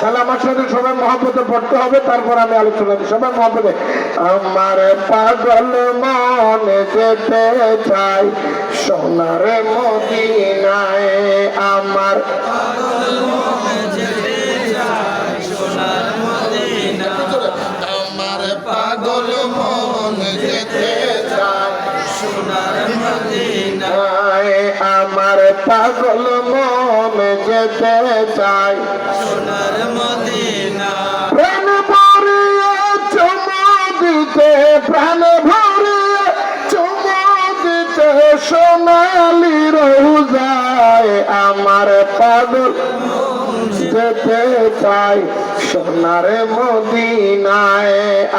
তাহলে আমার সাথে সবাই মহাপতে পড়তে হবে, তারপর আমি আলোচনা সবাই মহাপতে আমার পাগল মনে যেতে চাই, সোনার মদিনায় আমার পাগল আমার পাগল মন যেতে চায়। প্রাণ ভরিয়ে চুমো দিতে প্রাণ ভরিয়ে চুমো দিতে সোনালি রোজায় আমার পাগল যেতে চাই সোনার মদিনায়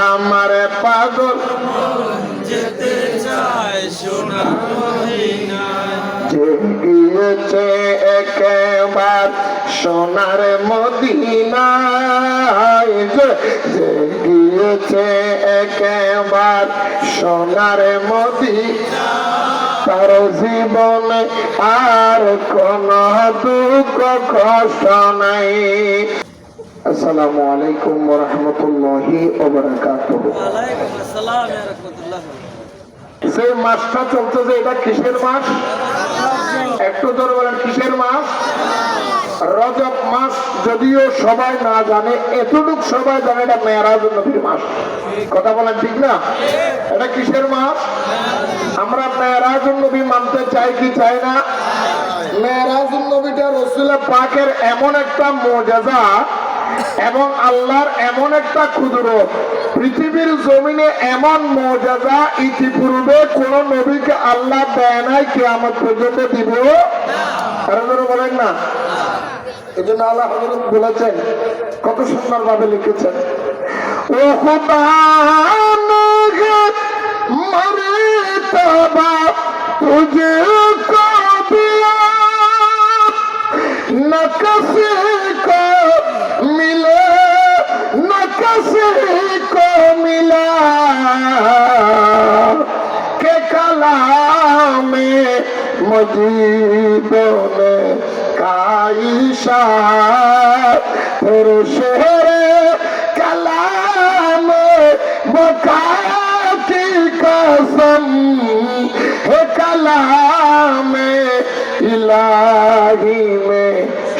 আমার পাগল যে গিয়েছে একেবার সোনার মদিনায় যে যে গিয়েছে একেবার সোনার মদি তার জীবনে আর কোন দুঃখ কষ্ট নাই। আসসালামু আলাইকুম রহমতুল্লাহি সেই যে মাসটা চলতেছে এটা কিসের মাস? একটু ধরে বলেন, কিসের মাস রজব মাস যদিও সবাই না জানে, এতটুক সবাই জানে এটা মেয়ারাজ নবীর মাস কথা বলেন ঠিক না? এটা কিসের মাস আমরা মেয়ারাজ নবী মানতে চাই কি চাই না? মেয়ারাজ নবীটা রসুল পাকের এমন একটা মজাজা এবং আল্লাহর এমন একটা ক্ষুদ্র পৃথিবীর জমিনে এমন মজাজা ইতিপূর্বে কোন নবীকে আল্লাহ দেয় নাই, কেয়ামত পর্যন্ত দিব। বলেন না। এই আল্লাহ হজরত বলেছেন, কত সুন্দর ভাবে লিখেছেন। ও খুদা মরে তবা, তুঝে জীবনে কাইসা, তোর শহরে কালাম বকাতি কসম, হে কালামে ইলাহি মে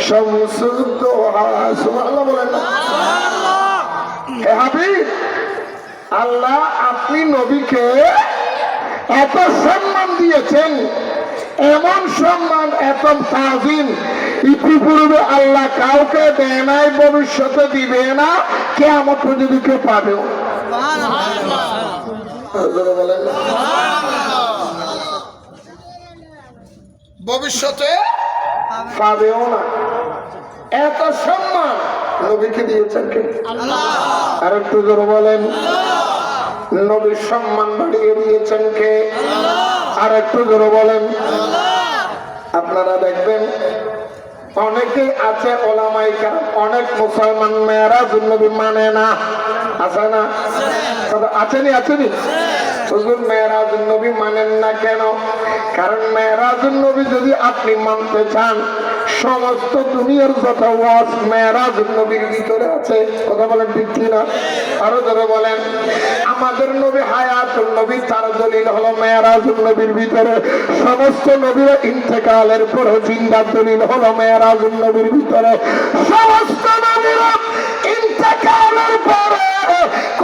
শমসু তোহা সুবহানাল্লাহ বলেন আল্লাহ আপনি নবীকে এত সম্মান দিয়েছেন। এমন সম্মান এত তাজিম ইতিপূর্বে আল্লাহ কাউকে দেয় নাই ভবিষ্যতে দিবে না কেমন পর্যন্ত কেউ পাবেও না। ভবিষ্যতে পাবেও না। এত সম্মান নবীকে দিয়েছেন কে? আর একটু জোরে বলেন। নবীর সম্মান বাড়িয়ে দিয়েছেন কে? আর একটু জোরে বলেন। আপনারা দেখবেন অনেকে আছে ওলামাইকা অনেক মুসলমান মেয়েরা নবী মানে না। আছে না? আছেনি আছেনি? হুজুর মেয়েরাজ নবী মানেন না কেন? কারণ মেয়েরাজ নবী যদি আপনি মানতে চান সমস্ত দুনিয়ার যত ওয়াজ, মেয়েরাজ নবীর ভিতরে আছে। কথা বলেন ঠিক না আরও ধরে বলেন। আমাদের নবী হায়াতুল নবী, তার দলিল হলো মেয়েরাজ নবীর ভিতরে। সমস্ত নবীর ইন্তেকালের পর জিন্দার দলিল হলো মেয়েরাজ নবীর ভিতরে। সমস্ত নবীরা ইন্তেকালের পরে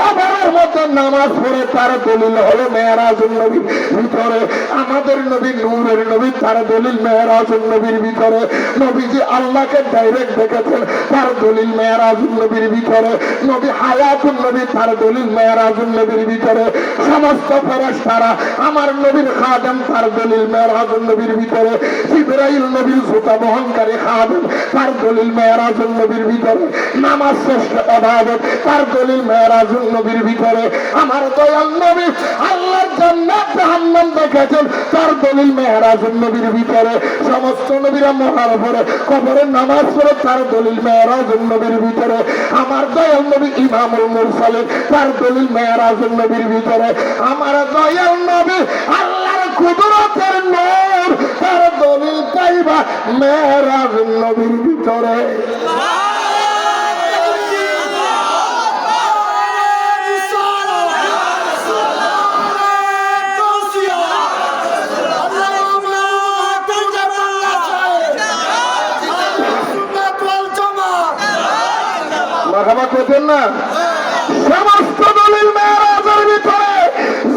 কবরের মধ্যে নামাজ পড়ে, তার দলিল হলো মেয়েরাজুল নবীর ভিতরে। আমাদের নবী নূরের নবী, তার দলিল মেয়েরাজুল নবীর ভিতরে। নবীজি আল্লাহকে ডাইরেক্ট দেখেছেন, তার দলিল মেয়েরাজুল নবীর ভিতরে। নবী হায়াতুল নবী, তার দলিল মেয়েরাজুল নবীর ভিতরে। সমস্ত ফেরেশতারা, আমার নবীর খাদেম, তার দলিল মেয়েরাজুল নবীর ভিতরে। ইব্রাহিম নবীর জুতা বহনকারী খাদেম, তার দলিল মেয়েরাজুল নবীর ভিতরে। নামাজ শ্রেষ্ঠ আবাদত তার দলিল মেয়েরাজুল নবীর ভিতরে। আমার দয়াল নবী আল্লাহর জান্নাত জাহান্নাম দেখেছেন। তার দলিল মেহরাজ নবীর ভিতরে। সমস্ত নবীরা মরার পরে কবরের নামাজ পড়ে তার দলিল মেহরাজ নবীর ভিতরে। আমার দয়াল নবী ইমামুল মুরসালিন, তার দলিল মেহরাজ নবীর ভিতরে। আমার দয়াল নবী আল্লাহর কুদরতের নূর, তার দলিল পাইবা মেহরাজ নবীর ভিতরে। করতেন না? সমস্ত দলিল মেয়েরাজের ভিতরে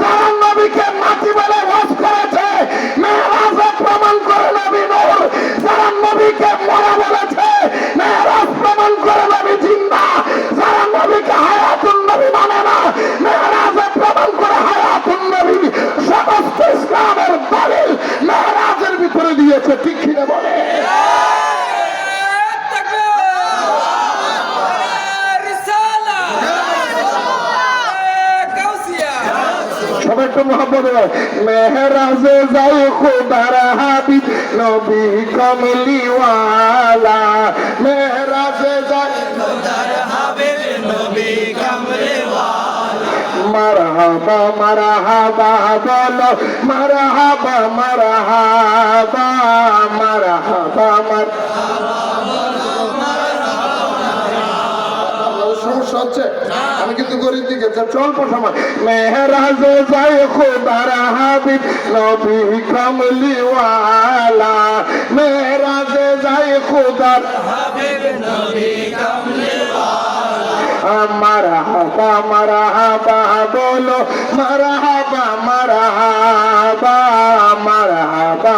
যারা নবীকে মাটি বলে বাস করেছে। মেয়েরাজে প্রমাণ করে নবী নূর। যারা নবীকে মরা বলেছে। মেয়েরাজ প্রমাণ করে নবী জিন্দা। যারা নবীকে হায়াতুন নবী মানে না। মেয়েরাজে প্রমাণ করে হায়াতুন নবী। সমস্ত ইসলামের দলিল মেয়েরাজের ভিতরে দিয়েছে। ঠিক কিনা বলে? একটু মোহাম্মদ মেহরাজে যাই খুদার হাবিব নবী কমলিওয়ালা। মেহরাজে যাই মারহাবা মারহাবা, বলো, মারহাবা মারহাবা মারহাবা, মার হচ্ছে? আমি কিন্তু গরিব দিকে চল্প সময় মেহরাজে যাই খুদার হাবিব নবী কমলিওয়ালা। মেহরাজে যাই খুদার মারা হাবা মারা হাবা বলো। মারা হাবা মারা হাবা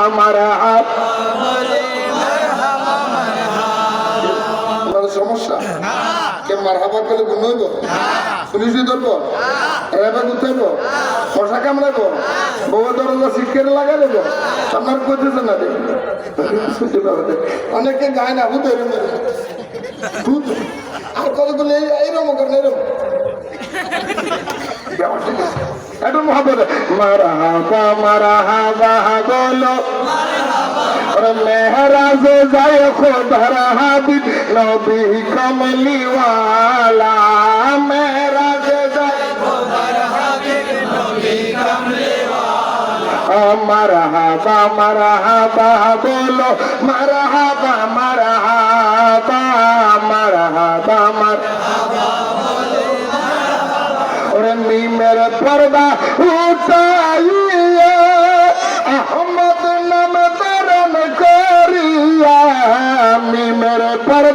হাবা করলে গুণ হইব পুলিশই ধরবো এবার গুথাইব মশা কামড়াইব বউ দরজা সিটকেটে লাগাই দেবো। আপনার করতেছে না। অনেকে গায় না হুতো এরম ভূত? আর কতগুলো এই এইরকম করেন এরকম একটু মহাবত মারা হাবা মারা হাবা বলো মেহরাজে যায় খোদার হাবিব, নবী কমলিওয়ালা। মেহরাজে যায় মারহাবা মারহাবা বলো, মারহাবা মারহাবা মারহাবা মার ওরে মিমের পর্দা উঠাইয়া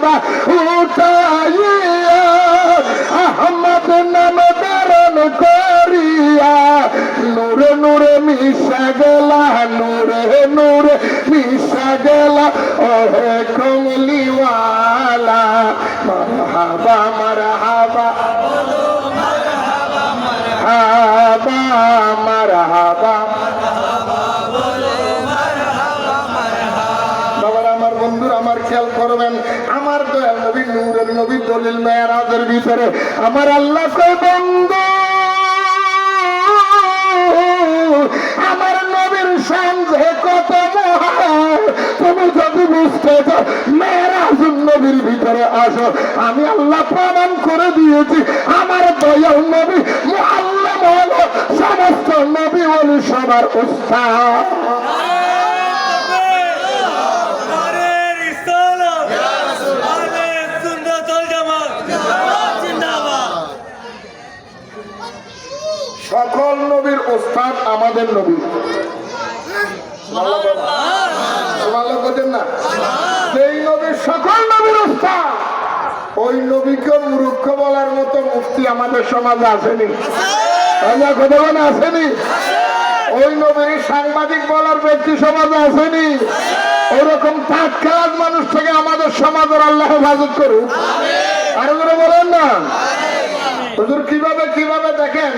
পর্দা উঠাইয়া আহমদ নাম ধারণ করিয়া, নূরে নূরে মিশা গেলা, নূরে নূরে মিশা গেলা, ওহে কমলিওয়ালা, মারহাবা মারহাবা নবী দলিল মেয়ারাজের ভিতরে আমার আল্লাহ কয়, বন্ধু, আমার নবীর সঙ্গে কত মহান, তুমি যদি বুঝতে চাও, মেয়েরাজ নবীর ভিতরে আসো। আমি আল্লাহ প্রমাণ করে দিয়েছি, আমার দয়াল নবী আল্লাহ সমস্ত নবী বলি সবার উস্তাদ। আমাদের নবী। না? সেই নবীর সকল নবীর ওই নবীকে মূর্খ বলার মতো মুফতি আমাদের সমাজে আসেনি। আসেনি। ওই নবীর সাংবাদিক বলার ব্যক্তি সমাজে আসেনি। ওরকম তাক খেলার মানুষ থেকে আমাদের সমাজের আল্লাহ হেফাজত করুক। আরও বলেন না? কীভাবে কীভাবে দেখেন?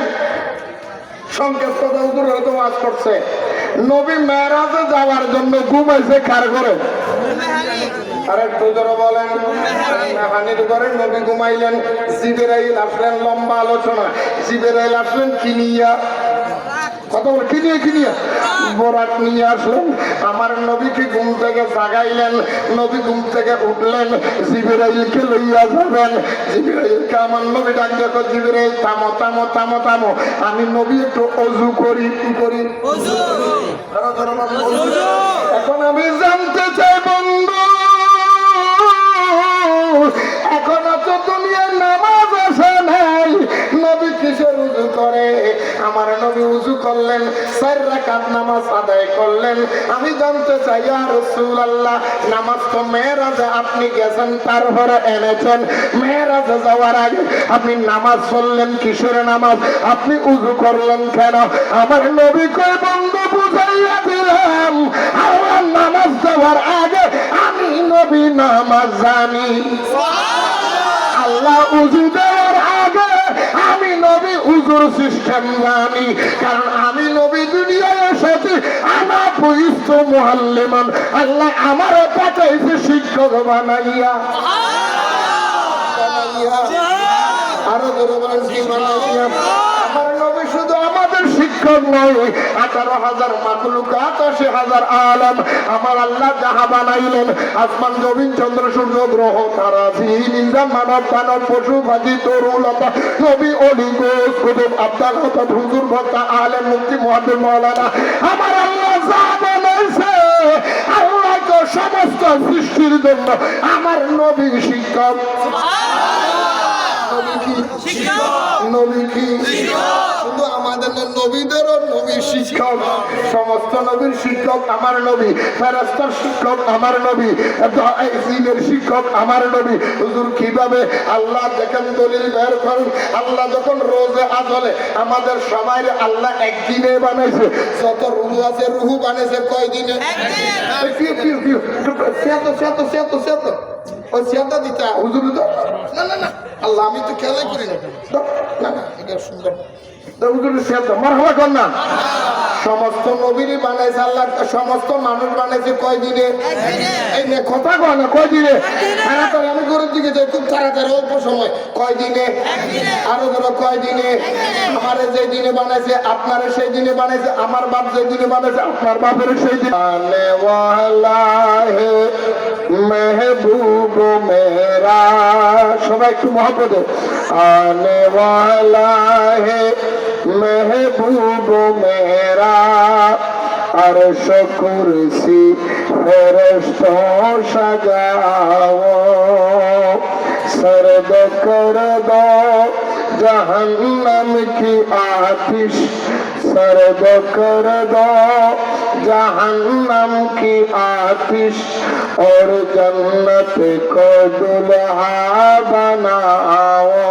হয়তো ওয়াজ করছে। নবী মেরাজে যাওয়ার জন্য ঘুমাইছে কার করে আরে একটু বলেন। নবী ঘুমাইলেন, জিবেরাইল আসলেন, লম্বা আলোচনা। জিবেরাইল আসলেন কিনিয়া কথা বলে কিনিয়ে কিনিয়ে বরাত নিয়ে আসলেন। আমার নবীকে ঘুম থেকে জাগাইলেন নবী ঘুম থেকে উঠলেন জিবিরাইলকে লইয়া যাবেন। জিবিরাইলকে আমার নবী ডাক দেখো জিবিরাইল থামো থামো থামো থামো। আমি নবী একটু অজু করি কি করি। এখন আমি জানতে চাই করলেন চার রাকাত নামাজ আদায় করলেন। আমি জানতে চাই রসুল আল্লাহ নামাজ তো মেয়েরাজে আপনি গেছেন তারপরে এনেছেন। মেয়েরাজে যাওয়ার আগে আপনি নামাজ পড়লেন কিসের নামাজ। আপনি উজু করলেন কেন? আমার নবী কই বন্ধু বুঝাইয়া দিলাম। আল্লাহ নামাজ দেওয়ার আগে আমি নবী নামাজ জানি। আল্লাহ আগে আমি নবী হুজুর সিস্টেম জানি। কারণ আমি নবী দুনিয়ায় এসেছি আমার পুলিশ মুহাল্লিমান। আল্লাহ আমার পাঠাইছে শিক্ষক বানাইয়া। বানাইয়া। আরও বড় বলেন কি বানাইয়া? শিক্ষক নয় আঠারো হাজার মাকলুকাত আশি হাজার আলম। আমার আল্লাহ যাহা বানাইলেন, আসমান, জমিন, চন্দ্র, সূর্য, গ্রহ, তারা নিন্দা মানব, দানব, পশু পাখি তরুলতা নবী, অলি, গোস, কুতুব আব্দাল হতত হুজুর ভক্তা আলেম মুক্তি মহাদেব মৌলানা আমার আল্লাহ যা বানাইছে, আল্লাহ তো সমস্ত সৃষ্টির জন্য আমার নবী শিক্ষক। সমস্ত নবীর শিক্ষক আমার নবী শিক্ষক আমার নবী জিনের শিক্ষক আমার কীভাবে আল্লাহ দেখেন দলিল বের করেন আল্লাহ যখন রোজে আজলে আমাদের সবাই আল্লাহ একদিনে বানাইছে যত রুহু আছে রুহু বানাইছে কয় দিনে পিউ, পিউ, পিউ। সেতো, সেতো, সেতো, সেতো। ওই দিতে হুজুর তো। না না না আল্লাহ আমি তো খেয়ালই করি না। না না এটা সুন্দর। কর না। সমস্ত নবীরই বানাইছে আল্লাহ সমস্ত মানুষ বানাইছে কয় দিনে এই কথা কয় না কয় দিনে দিকে তো খুব তাড়াতাড়ি, অল্প সময়। কয় দিনে? আরও ধরো, কয় দিনে? আমারে যে দিনে বানাইছে, আপনারে সেই দিনে বানাইছে, আমার বাপ যে দিনে বানাইছে, আপনার বাপের সেই দিনে। মেহবুব মেরা। সবাই একটু মহাপদে আনে হে মেহবুব মেরা। अरश कुर्सी फरिश्तों सजाओ सर्द कर दो जहन्नम की आतिश सर्द कर दो जहन्नम की आतिश और जन्नत को दुल्हा बनाओ